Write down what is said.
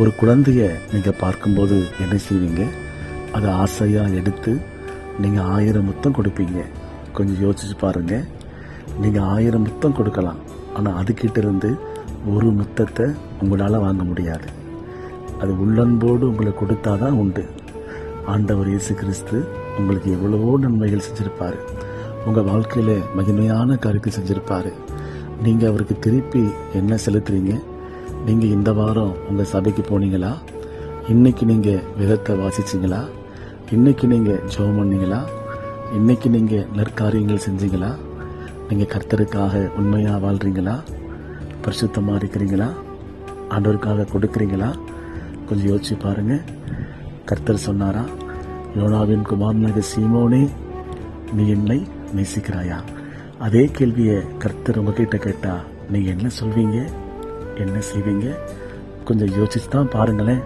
ஒரு குழந்தைய நீங்கள் பார்க்கும்போது என்ன செய்வீங்க? அதை ஆசையாக எடுத்து நீங்கள் ஆயிரம் முத்தம் கொடுப்பீங்க. கொஞ்சம் யோசிச்சு பாருங்க. நீங்கள் ஆயிரம் முத்தம் கொடுக்கலாம். ஆனால் அதுக்கிட்ட இருந்து ஒரு முத்தத்தை உங்களால் வாங்க முடியாது. அது உள்ளன்போடு உங்களுக்கு கொடுத்தாதான் உண்டு. ஆண்டவர் இயேசு கிறிஸ்து உங்களுக்கு எவ்வளவோ நன்மைகள் செஞ்சுருப்பார். உங்கள் வாழ்க்கையில் மகிமையான காரியத்தை செஞ்சுருப்பார். நீங்கள் அவருக்கு திருப்பி என்ன செலுத்துறீங்க? நீங்கள் இந்த வாரம் உங்கள் சபைக்கு போனீங்களா? இன்னைக்கு நீங்கள் விதத்தை வாசிச்சீங்களா? இன்னைக்கு நீங்கள் ஜெபம் பண்ணீங்களா? இன்னைக்கு நீங்கள் நற்காரியங்கள் செஞ்சீங்களா? நீங்கள் கர்த்தருக்காக உண்மையாக வாழ்கிறீங்களா பரிசுத்தமாக இருக்கிறீங்களா? ஆண்டோருக்காக கொடுக்குறீங்களா? கொஞ்சம் யோசிச்சு பாருங்கள் கர்த்தர் சொன்னாரா யோனாவின் குமாரனாக சீமோனே நீ என்னை நேசிக்கிறாயா? அதே கேள்வியை கர்த்தர் உங்ககிட்ட கேட்டால் நீங்கள் என்ன சொல்வீங்க? என்ன செய்வீங்க? கொஞ்சம் யோசிச்சு தான் பாருங்களேன்.